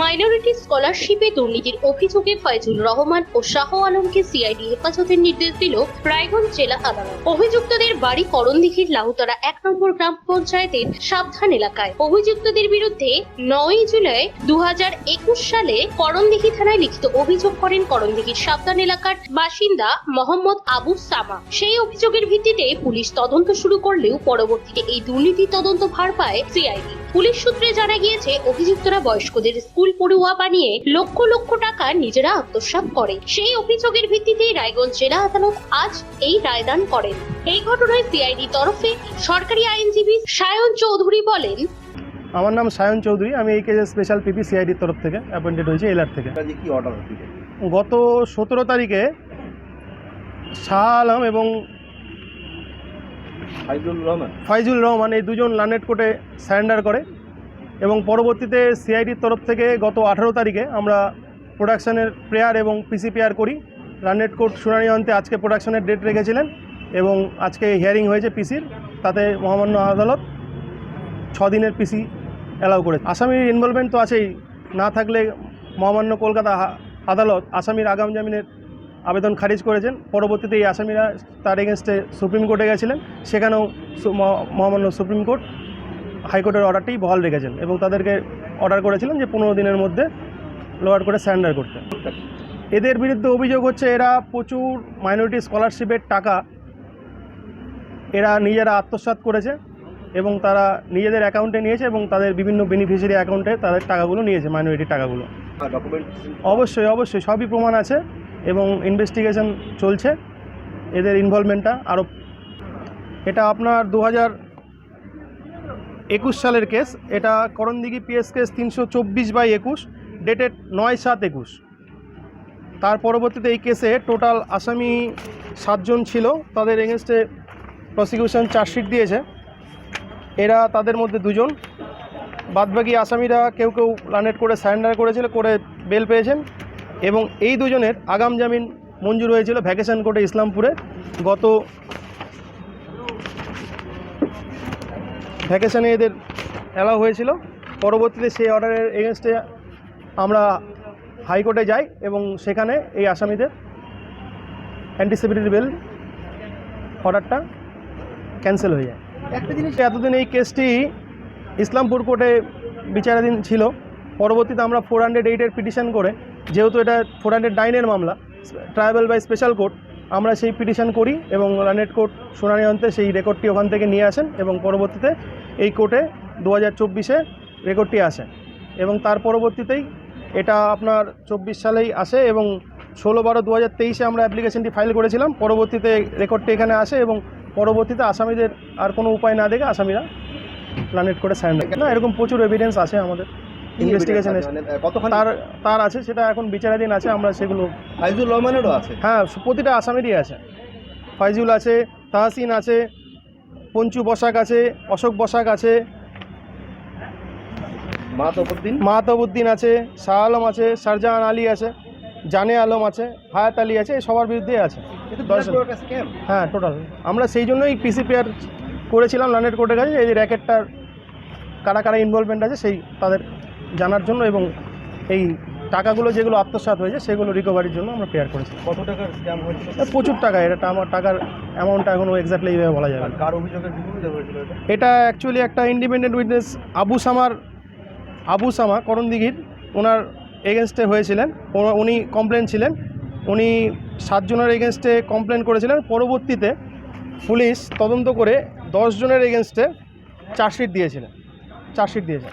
Minority স্কলারশিপে দুর্নীতির অভিযোগে ফয়জুল রহমান ও শাহ আলমকে সিআইডি হেফাজতের নির্দেশ দিল রায়গঞ্জ জেলা আদালত। অভিযুক্তদের বাড়ি করণদিঘির লাহুতরা এক নম্বর গ্রাম পঞ্চায়েতের সাবধান এলাকায়। অভিযুক্তদের বিরুদ্ধে নয় জুলাই দু হাজার একুশ সালে করণদিঘি থানায় লিখিত অভিযোগ করেন করণদিঘির সাবধান এলাকার বাসিন্দা মোহাম্মদ আবু সামা। সেই অভিযোগের ভিত্তিতে পুলিশ তদন্ত শুরু করলেও পরবর্তীতে এই দুর্নীতি তদন্ত ভার পায় সিআইডি। পুলিশ সূত্রে জানা গিয়েছে অভিযুক্তরা বয়স্কদের স্কুল পড়ুয়া বানিয়ে লক্ষ লক্ষ টাকা নিজেরা আত্মসাৎ করে। সেই অভিযোগের ভিত্তিতে রায়গঞ্জ জেলা আদালত আজ এই রায়দান করেন। এই ঘটনায় সিআইডি তরফে সরকারি আইনজীবী সায়ন চৌধুরী বলেন আমার নাম সায়ন চৌধুরী। আমি এই কেসের স্পেশাল পিপি সিআইডির তরফ থেকে অ্যাপয়েন্টেড হয়েছি এলার থেকে। অর্ডার গত সতেরো তারিখে শাহ আলম এবং ফাইজুল রহমান। এই দুজন লানেট কোর্টে সারেন্ডার করে এবং পরবর্তীতে সিআইডির তরফ থেকে গত আঠারো তারিখে আমরা প্রোডাকশনের প্রেয়ার এবং পিসি প্রেয়ার করি। লানেট কোর্ট শুনানি অন্তে আজকে প্রোডাকশনের ডেট রেখেছিলেন এবং আজকে হিয়ারিং হয়েছে পিসির, তাতে মহামান্য আদালত দিনের পিসি অ্যালাউ করে আসামির ইনভলভমেন্ট তো আছেই, না থাকলে মহামান্য কলকাতা আদালত আসামির আগাম জামিনের আবেদন খারিজ করেছেন। পরবর্তীতে এই আসামিরা তার এগেনস্টে সুপ্রিম কোর্টে গেছিলেন। সেখানেও মহামান্য সুপ্রিম কোর্ট হাইকোর্টের অর্ডারটি বহাল রেখেছেন এবং তাদেরকে অর্ডার করেছিলেন যে পনেরো দিনের মধ্যে লোয়ার করে স্যান্ডার করতে। এদের বিরুদ্ধে অভিযোগ হচ্ছে এরা প্রচুর মাইনরিটি স্কলারশিপের টাকা এরা নিজেরা আত্মসাৎ করেছে এবং তারা নিজেদের অ্যাকাউন্টে নিয়েছে এবং তাদের বিভিন্ন বেনিফিশিয়ারি অ্যাকাউন্টে তাদের টাকাগুলো নিয়েছে মাইনরিটির টাকাগুলো। ডকুমেন্ট অবশ্যই অবশ্যই সবই প্রমাণ আছে। এবং ইনভেস্টিগেশন চলছে। এদের ইনভলভমেন্টটা আরও এটা আপনার দু হাজার একুশ সালের কেস এটা করণদিঘি পিএস কেস তিনশো চব্বিশ বাই একুশ ডেটেড নয় সাত একুশ। তার পরবর্তীতে এই কেসে টোটাল আসামি সাতজন ছিল। তাদের এগেনস্টে প্রসিকিউশন চার্জশিট দিয়েছে। এরা তাদের মধ্যে দুজন। বাদবাকি আসামিরা কেউ কেউ লানেট করে সারেন্ডার করেছিল, করে বেল পেয়েছেন। এবং এই দুজনের আগাম জামিন মঞ্জুর হয়েছিল ভ্যাকেশন কোর্টে ইসলামপুরে গত ভ্যাকেশনে এদের অ্যালাউ হয়েছিল। পরবর্তীতে সেই অর্ডারের এগেনস্টে আমরা হাইকোর্টে যাই এবং সেখানে এই আসামিদের অ্যান্টিসিপেটরি বেল অর্ডারটা ক্যান্সেল হয়ে যায়। একটা জিনিস এতদিন এই কেসটি ইসলামপুর কোর্টে বিচারাধীন ছিল। পরবর্তীতে আমরা ফোর হান্ড্রেড এইটের পিটিশন করে যেহেতু এটা ফোর হান্ড্রেড নাইনের মামলা ট্রাইবাল বাই স্পেশাল কোর্ট আমরা সেই পিটিশন করি এবং লানেট কোর্ট শুনানি অন্তে সেই রেকর্ডটি ওখান থেকে নিয়ে আসেন এবং পরবর্তীতে এই কোর্টে দু হাজার চব্বিশে রেকর্ডটি আসে। এবং তার পরবর্তীতেই এটা আপনার চব্বিশ সালেই আসে এবং ষোলো বারো দু হাজার তেইশে আমরা অ্যাপ্লিকেশনটি ফাইল করেছিলাম। পরবর্তীতে রেকর্ডটি এখানে আসে এবং পরবর্তীতে আসামিদের আর কোনো উপায় না দেখে আসামিরা প্ল্যানেট করে সারেন্ডার না, এরকম প্রচুর এভিডেন্স আছে আমাদের। ইনভেস্টিগেশন মানে কতক্ষণ তার তার আছে সেটা এখন বিচারাধীন আছে আমরা সেগুলো ফাইজুল রহমানেরও আছে? হ্যাঁ প্রতিটা আসামিরই আছে। ফাইজুল আছে তাহসিন আছে পঞ্চু বসাক আছে অশোক বসাক আছে। মা তফুদ্দিন মাহতাবুদ্দিন আছে শাহ আলম আছে শারজাহান আলী আছে জানে আলম আছে হায়াত আলী আছে সবার বিরুদ্ধেই আছে। হ্যাঁ টোটাল। আমরা সেই জন্যই পিসি পেয়ার করেছিলাম লানেট কোর্টের কাছে এই র্যাকেটটার কারা কারা ইনভলভমেন্ট আছে সেই তাদের জানার জন্য এবং এই টাকাগুলো যেগুলো আত্মসাৎ হয়েছে সেগুলো রিকভারির জন্য আমরা পেয়ার করেছি। কত টাকার স্ক্যাম প্রচুর টাকা এটা আমার টাকার অ্যামাউন্টটা এখনও এক্স্যাক্টলি এইভাবে বলা যাবে না। কার অভিযোগের এটা? অ্যাকচুয়ালি একটা ইন্ডিপেন্ডেন্ট উইটনেস আবু সামার আবু সামা করণদিঘির ওনার এগেনস্টে হয়েছিলেন। উনি কমপ্লেন ছিলেন। উনি সাতজনের এগেনস্টে কমপ্লেন করেছিলেন। পরবর্তীতে পুলিশ তদন্ত করে দশ জনের এগেনস্টে চার্জশিট দিয়েছিলেন। চার্জশিট দিয়েছেন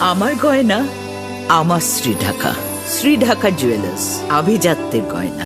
আমার গয়না আমার শ্রী ঢাকা শ্রী ঢাকা জুয়েলার্স আভিজাত্যের গয়না।